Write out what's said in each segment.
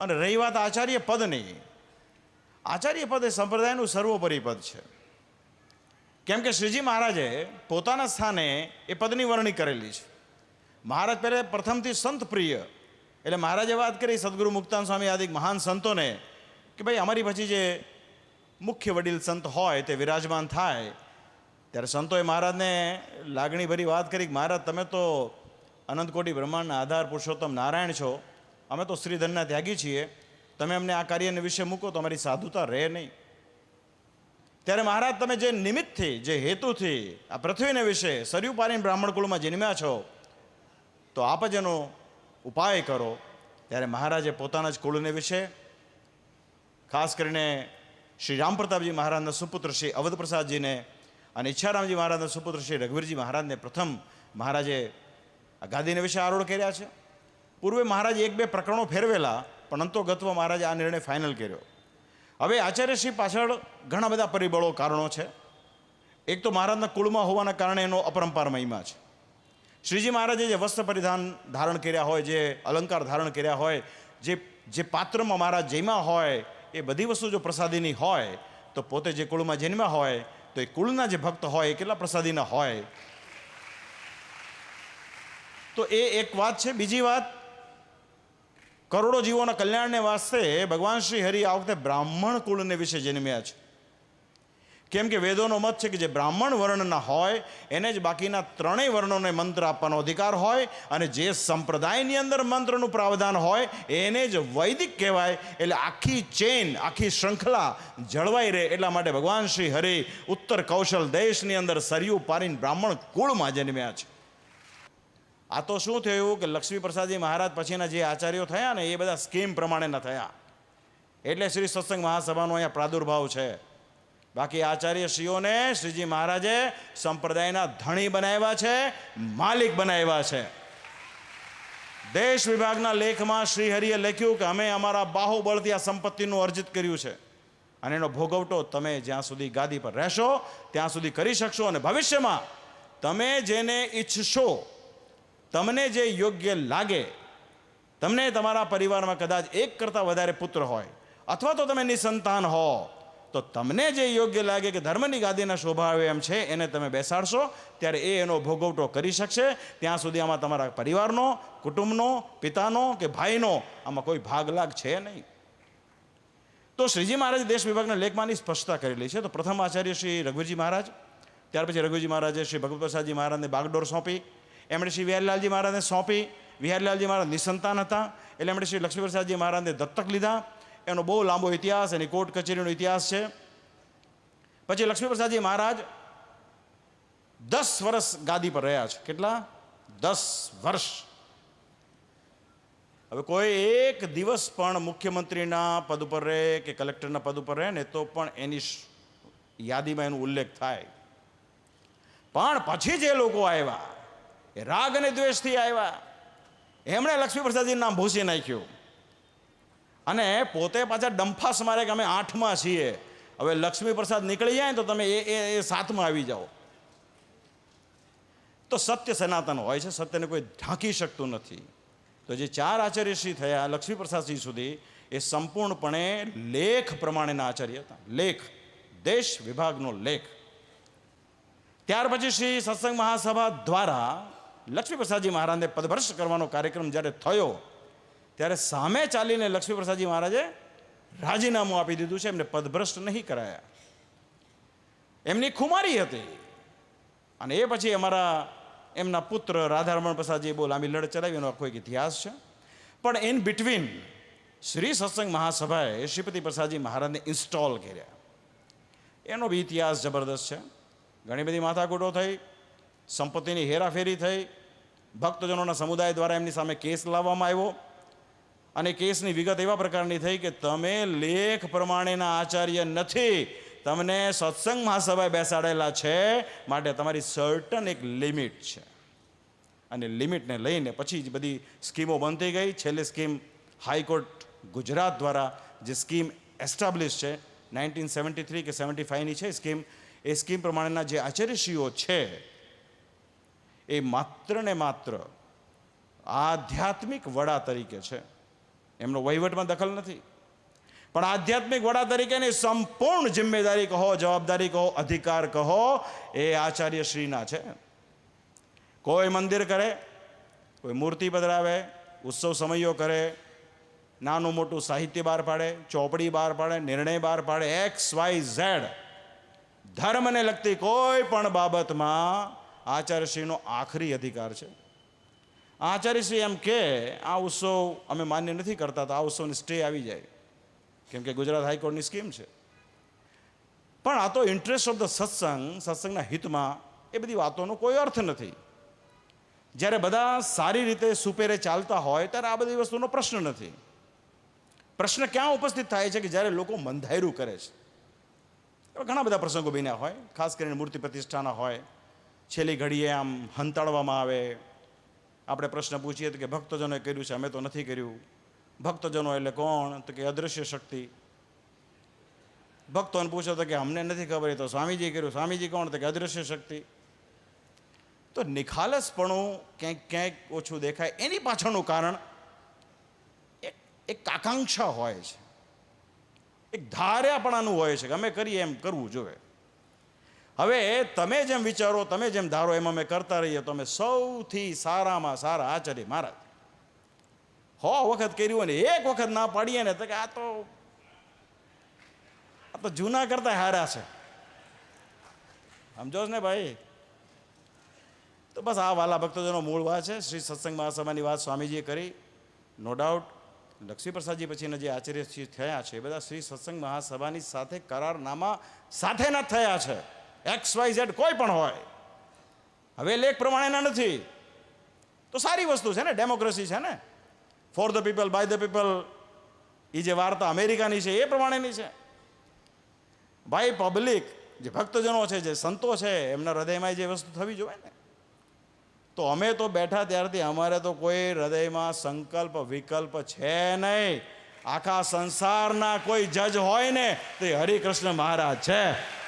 અને રહી વાત આચાર્ય પદની. આચાર્ય પદ એ સંપ્રદાયનું સર્વોપરી પદ છે. કેમ કે શ્રીજી મહારાજે પોતાના સ્થાને એ પદની વરણી કરેલી છે. મહારાજ પહેલે પ્રથમથી સંત પ્રિય. એટલે મહારાજે વાત કરી સદગુરુ મુક્તાન સ્વામી આદિ મહાન સંતોને કે ભાઈ અમારી પછી જે મુખ્ય વડીલ સંત હોય તે વિરાજમાન થાય. ત્યારે સંતોએ મહારાજને લાગણીભરી વાત કરી કે મહારાજ તમે તો અનંતકોટી બ્રહ્માંડના આધાર પુરુષોત્તમ નારાયણ છો. અમે તો શ્રીધનના ત્યાગી છીએ. તમે અમને આ કાર્યને વિશે મૂકો તો અમારી સાધુતા રહે નહીં. ત્યારે મહારાજ, તમે જે નિમિત્તથી, જે હેતુથી આ પૃથ્વીને વિશે સરયુ પારીને બ્રાહ્મણ કુળમાં જન્મ્યા છો, તો આપ જ એનો ઉપાય કરો. ત્યારે મહારાજે પોતાના જ કુળને વિશે, ખાસ કરીને શ્રી રામ પ્રતાપજી મહારાજના સુપુત્ર શ્રી અવધપ્રસાદજીને અને ઈચ્છારામજી મહારાજના સુપુત્ર શ્રી રઘુવીરજી મહારાજને પ્રથમ મહારાજે આ ગાદીને વિશે આરોળ કર્યા છે. પૂર્વે મહારાજે એક બે પ્રકરણો ફેરવેલા, પણ અંતોગત્વ મહારાજે આ નિર્ણય ફાઇનલ કર્યો. હવે આચાર્યશ્રી પાછળ ઘણા બધા પરિબળો કારણો છે. એક તો મહારાજના કુળમાં હોવાના કારણે એનો અપરંપાર મહિમા છે. શ્રીજી મહારાજે જે વસ્ત્ર પરિધાન ધારણ કર્યા હોય, જે અલંકાર ધારણ કર્યા હોય, જે જે પાત્રમાં મહારાજ જેમાં હોય, એ બધી વસ્તુ જો પ્રસાદીની હોય, તો પોતે જે કુળમાં જન્મ્યા હોય, તો એ કુળના જે ભક્ત હોય, એ કેટલા પ્રસાદીના હોય? તો એ એક વાત છે. બીજી વાત કરોડો જીવોના કલ્યાણને વાસ્તે ભગવાન શ્રી હરિ આ વખતે બ્રાહ્મણ કુળને વિશે જન્મ્યા છે. કેમ કે વેદોનો મત છે કે જે બ્રાહ્મણ વર્ણના હોય, એને જ બાકીના ત્રણેય વર્ણોને મંત્ર આપવાનો અધિકાર હોય અને જે સંપ્રદાયની અંદર મંત્રનું પ્રાવધાન હોય, એને જ વૈદિક કહેવાય. એટલે આખી ચેન, આખી શૃંખલા જળવાઈ રહે એટલા માટે ભગવાન શ્રી હરિ ઉત્તર કૌશલ દેશની અંદર સરયુ પારીને બ્રાહ્મણ કુળમાં જન્મ્યા છે. આ તો શું થયું કે લક્ષ્મીપ્રસાદજી મહારાજ પછીના જે આચાર્યો થયા ને એ બધા સ્કીમ પ્રમાણેના થયા. એટલે શ્રી સત્સંગ મહાસભાનો અહીંયા પ્રાદુર્ભાવ છે. બાકી આચાર્યશ્રીઓને શ્રીજી મહારાજે સંપ્રદાયના ધણી બનાવ્યા છે, માલિક બનાવ્યા છે. દેશ વિભાગના લેખમાં શ્રી હરિએ લખ્યું કે અમે અમારા બાહુબળથી આ સંપત્તિનું અર્જિત કર્યું છે. અને એનો ભોગવટો તમે જ્યાં સુધી ગાદી પર રહેશો, ત્યાં સુધી કરી શકશો અને ભવિષ્યમાં તમે જેને ઈચ્છશો તમને જે યોગ્ય લાગે, તમને તમારા પરિવારમાં કદાચ એક કરતાં વધારે પુત્ર હોય, અથવા તો તમે નિસંતાન હો, તો તમને જે યોગ્ય લાગે કે ધર્મની ગાદીના સ્વભાવે એમ છે, એને તમે બેસાડશો, ત્યારે એ એનો ભોગવટો કરી શકશે. ત્યાં સુધી આમાં તમારા પરિવારનો, કુટુંબનો, પિતાનો કે ભાઈનો આમાં કોઈ ભાગ લાગ છે નહીં. તો શ્રીજી મહારાજ દેશ વિભાગના લેખમાંની સ્પષ્ટતા કરેલી છે. તો પ્રથમ આચાર્ય શ્રી રઘુજી મહારાજ, ત્યાર પછી રઘુજી મહારાજે શ્રી ભગવત પ્રસાદજી મહારાજને બાગડોર સોંપી. એમણે શ્રી વિહારલાલજી મહારાજને સોંપી. વિહારલાલજી મહારાજ નિસંતાન હતા. એટલે એમણે શ્રી લક્ષ્મીપ્રસાદજી મહારાજને દત્તક લીધા. એનો બહુ લાંબો ઇતિહાસ એની કોર્ટ કચેરીનો ઇતિહાસ છે. પછી લક્ષ્મીપ્રસાદજી મહારાજ દસ વર્ષ ગાદી પર રહ્યા છે. કેટલા? દસ વર્ષ. હવે કોઈ એક દિવસ પણ મુખ્યમંત્રીના પદ ઉપર રહે કે કલેક્ટરના પદ ઉપર રહે ને તો પણ એની યાદીમાં એનો ઉલ્લેખ થાય. પણ પછી જે લોકો આવ્યા એ રાગ અને દ્વેષથી આવ્યા. એમણે લક્ષ્મી નામ ભૂસી નાખ્યું. અને પોતે પાછા ડંફાસ મારે કે અમે આઠમાં છીએ. હવે લક્ષ્મી પ્રસાદ નીકળી જાય તો તમે એ એ સાતમાં આવી જાઓ. તો સત્ય સનાતન હોય છે, સત્યને કોઈ ઢાંકી શકતું નથી. તો જે ચાર આચાર્યશ્રી થયા લક્ષ્મી પ્રસાદજી સુધી, એ સંપૂર્ણપણે લેખ પ્રમાણેના આચાર્ય હતા. લેખ. દેશ વિભાગનો લેખ. ત્યાર પછી શ્રી સત્સંગ મહાસભા દ્વારા લક્ષ્મી પ્રસાદજી મહારાજને પદભ્રષ્ટ કરવાનો કાર્યક્રમ જ્યારે થયો, ત્યારે સામે ચાલીને લક્ષ્મીપ્રસાદજી મહારાજે રાજીનામું આપી દીધું છે, એમને પદભ્રષ્ટ નહીં કરાયા. એમની ખુમારી હતી. અને એ પછી અમારા એમના પુત્ર રાધારમણ પ્રસાદજી બહુ લાંબી લડત ચલાવી, એનો આખો એક ઇતિહાસ છે. પણ ઇન બિટવીન શ્રી સત્સંગ મહાસભાએ શ્રીપતિ પ્રસાદજી મહારાજને ઇન્સ્ટોલ કર્યા. એનો બી ઇતિહાસ જબરદસ્ત છે. ઘણી બધી માથાકૂટો થઈ, સંપત્તિની હેરાફેરી થઈ ભક્તજનોના સમુદાય દ્વારા એમની સામે કેસ લાવવામાં આવ્યો. અને કેસની વિગત એવા પ્રકારની થઈ કે તમે લેખ પ્રમાણેના આચાર્ય નથી, તમને સત્સંગ મહાસભાએ બેસાડેલા છે માટે તમારી સર્ટન એક લિમિટ છે. અને લિમિટને લઈને પછી જ બધી સ્કીમો થઈ ગઈ. છેલ્લે સ્કીમ હાઈકોર્ટ ગુજરાત દ્વારા જે સ્કીમ એસ્ટાબ્લિશ છે નાઇન્ટીન સેવન્ટી થ્રી કે સેવન્ટી ફાઇવની છે સ્કીમ એ સ્કીમ પ્રમાણેના જે આચાર્યશ્રીઓ છે એ માત્ર ને માત્ર આધ્યાત્મિક વડા તરીકે છે. એમનો વહીવટમાં દખલ નથી. પણ આધ્યાત્મિક વડા તરીકેની સંપૂર્ણ જિમ્મેદારી કહો, જવાબદારી કહો, અધિકાર કહો, એ આચાર્ય શ્રીના છે. કોઈ મંદિર કરે, કોઈ મૂર્તિ પધરાવે, ઉત્સવ સમયો કરે, નાનું મોટું સાહિત્ય બહાર પાડે, ચોપડી બહાર પાડે, નિર્ણય બહાર પાડે, એક્સ વાય ઝેડ. ધર્મને લગતી કોઈ પણ બાબતમાં આચાર્યશ્રીનો આખરી અધિકાર છે. આચાર્યશ્રી એમ કે, આ ઉત્સવ અમે માન્ય નથી કરતા તો આ ઉત્સવની સ્ટે આવી જાય. કેમ કે ગુજરાત હાઈકોર્ટની સ્કીમ છે. પણ આ તો ઇન્ટરેસ્ટ ઓફ ધ સત્સંગ સત્સંગના હિતમાં એ બધી વાતોનો કોઈ અર્થ નથી. જ્યારે બધા સારી રીતે સુપેરે ચાલતા હોય, ત્યારે આ બધી વસ્તુનો પ્રશ્ન નથી. પ્રશ્ન ક્યાં ઉપસ્થિત થાય છે કે જ્યારે લોકો મંધાયરું કરે છે? એવા ઘણા બધા પ્રસંગો બન્યા હોય, ખાસ કરીને મૂર્તિ પ્રતિષ્ઠાના હોય છેલ્લી ઘડીએ આમ હંતાડવામાં આવે. આપણે પ્રશ્ન પૂછીએ તો કે ભક્તજનોએ કર્યું છે? અમે તો નથી કર્યું. ભક્તજનો એટલે કોણ? તો કે અદૃશ્ય શક્તિ. ભક્તોને પૂછો તો કે અમને નથી ખબર. તો સ્વામીજી કર્યું. સ્વામીજી કોણ? તો કે અદૃશ્ય શક્તિ. તો નિખાલસપણું ક્યાંક ક્યાંક ઓછું દેખાય. એની પાછળનું કારણ એક આકાંક્ષા હોય છે. એક ધાર્યાપણાનું હોય છે કે અમે કરીએ એમ કરવું જોઈએ. હવે તમે જેમ વિચારો, તમે જેમ ધારો, એમ અમે કરતા રહીએ, તો અમે સૌથી સારામાં સારા આચાર્ય મહારાજ. હો વખત કર્યું ને, એક વખત ના પાડીએ ને, તો કે આ તો આ તો જૂના કરતા હારા છે. સમજો ને ભાઈ? તો બસ આ વાલા ભક્તજનો મૂળ વાત છે. શ્રી સત્સંગ મહાસભાની વાત સ્વામીજીએ કરી. નો ડાઉટ લક્ષ્મી પ્રસાદજી પછીના જે આચાર્ય થયા છે, એ બધા શ્રી સત્સંગ મહાસભાની સાથે કરારનામા સાથેના થયા છે. એક્સ વાય ઝેડ કોઈ પણ હોય. હવે લેખ પ્રમાણેના નથી. તો સારી વસ્તુ છે ને, ડેમોક્રેસી છે ને. For the people by the people એ જે વાર્તા અમેરિકાની છે, એ પ્રમાણેની છે. ભાઈ પબ્લિક જે ભક્તજનો છે, જે સંતો છે, એમના હૃદયમાં જે વસ્તુ થવી જોઈએ ને. તો અમે તો બેઠા ત્યારથી, અમારે તો કોઈ હૃદયમાં સંકલ્પ, વિકલ્પ છે નહીં. આખા સંસારના કોઈ જજ હોય ને, તે હરિકૃષ્ણ મહારાજ છે.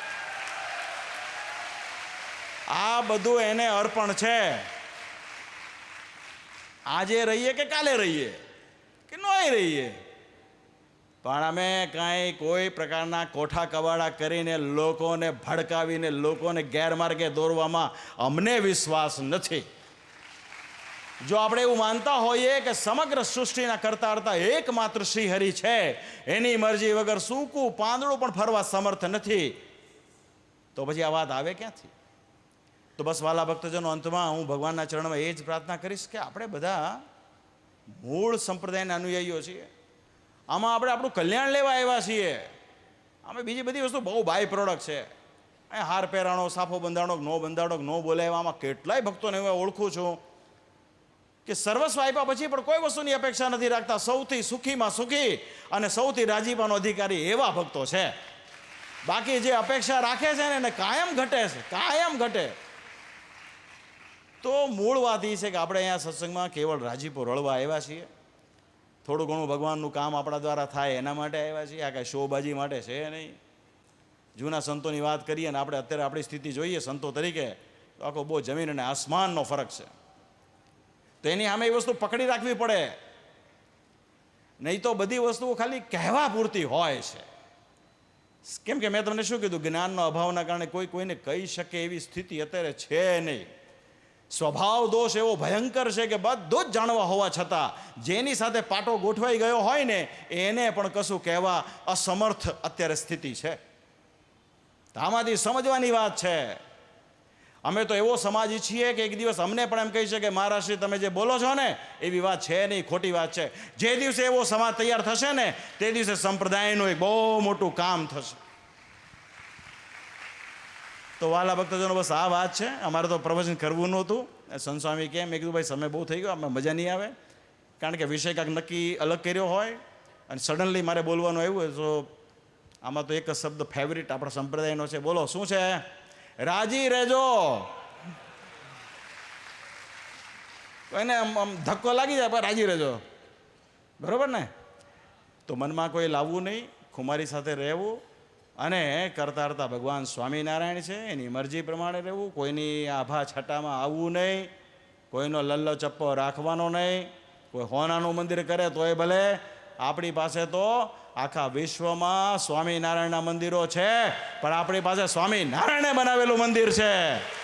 આ બધું એને અર્પણ છે. આજે રહીએ કે કાલે રહીએ? કે નોય રહીએ? પણ અમે કાંઈ કોઈ પ્રકારના કોઠા કવાડા કરીને લોકોને ભડકાવીને લોકોને ગેરમાર્ગે દોરવામાં અમને વિશ્વાસ નથી. જો આપણે એવું માનતા હોઈએ કે સમગ્ર સૃષ્ટિના કરતા કરતા એકમાત્ર શ્રી હરિ છે, એની મરજી વગર સૂકું પાંદડું પણ ફરવા સમર્થ નથી. તો પછી આ વાત આવે ક્યાંથી? તો બસ વાલા ભક્તજનો અંતમાં હું ભગવાનના ચરણમાં એ જ પ્રાર્થના કરીશ કે આપણે બધા મૂળ સંપ્રદાયના અનુયાયીઓ છીએ. આમાં આપણે આપણું કલ્યાણ લેવા આવ્યા છીએ. અમે બીજી બધી વસ્તુ બહુ બાય પ્રોડક્ટ છે. અહીં હાર પહેરાણો, સાફો બંધાણો, નો બંધાણો, નો બોલાવ્યા આમાં કેટલાય ભક્તોને હું ઓળખું છું કે સર્વસ્વ આપ્યા પછી પણ કોઈ વસ્તુની અપેક્ષા નથી રાખતા. સૌથી સુખીમાં સુખી અને સૌથી રાજીપાનો અધિકારી એવા ભક્તો છે. બાકી જે અપેક્ષા રાખે છે ને એને કાયમ ઘટે છે, કાયમ ઘટે. તો મૂળ વાત એ છે કે આપણે અહીંયા સત્સંગમાં કેવળ રાજીપો રળવા આવ્યા છીએ. થોડું ઘણું ભગવાનનું કામ આપણા દ્વારા થાય એના માટે આવ્યા છીએ. આ કાંઈ શોબાજી માટે છે નહીં. જૂના સંતોની વાત કરીએ ને આપણે અત્યારે આપણી સ્થિતિ જોઈએ સંતો તરીકે, તો આખો બહુ જમીન અને આસમાનનો ફરક છે. તો એની સામે એ વસ્તુ પકડી રાખવી પડે. નહીં તો બધી વસ્તુઓ ખાલી કહેવા પૂરતી હોય છે. કેમ કે મેં તમને શું કીધું? જ્ઞાનનો અભાવના કારણે કોઈ કોઈને કહી શકે એવી સ્થિતિ અત્યારે છે નહીં. સ્વભાવ દોષ એવો ભયંકર છે કે બધું જ જાણવા હોવા છતાં જેની સાથે પાટો ગોઠવાઈ ગયો હોય ને, એને પણ કશું કહેવા અસમર્થ અત્યારે સ્થિતિ છે. આમાંથી સમજવાની વાત છે. અમે તો એવો સમાજ ઈચ્છીએ કે એક દિવસ અમને પણ એમ કહી છે કે મહારાષ્ટ્રી તમે જે બોલો છો ને, એવી વાત છે નહીં, ખોટી વાત છે. જે દિવસે એવો સમાજ તૈયાર થશે ને, તે દિવસે સંપ્રદાયનું એક બહુ મોટું કામ થશે. તો વાલા ભક્તજનો, બસ આ વાત છે. અમારે તો પ્રવચન કરવું નહોતું. સંસ્વામી કેમ? મેં કીધું, ભાઈ, સમય બહુ થઈ ગયો, આમાં મજા નહીં આવે. કારણ કે વિષય કાંઈક નક્કી અલગ કર્યો હોય અને સડનલી મારે બોલવાનું આવ્યું તો આમાં તો એક જ શબ્દ ફેવરિટ આપણા સંપ્રદાયનો છે. બોલો, શું છે? રાજી રહેજો. એને આમ આમ ધક્કો લાગી જાય પણ રાજી રહેજો. બરાબર ને? તો મનમાં કોઈ લાવવું નહીં, ખુમારી સાથે રહેવું અને કરતા કરતા ભગવાન સ્વામિનારાયણ છે, એની મરજી પ્રમાણે રહેવું, કોઈની આભા છટામાં આવવું નહીં, કોઈનો લલ્લો ચપ્પો રાખવાનો નહીં, કોઈ હોનાનું મંદિર કરે તોય ભલે. આપણી પાસે તો આખા વિશ્વમાં સ્વામિનારાયણના મંદિરો છે, પણ આપણી પાસે સ્વામિનારાયણે બનાવેલું મંદિર છે.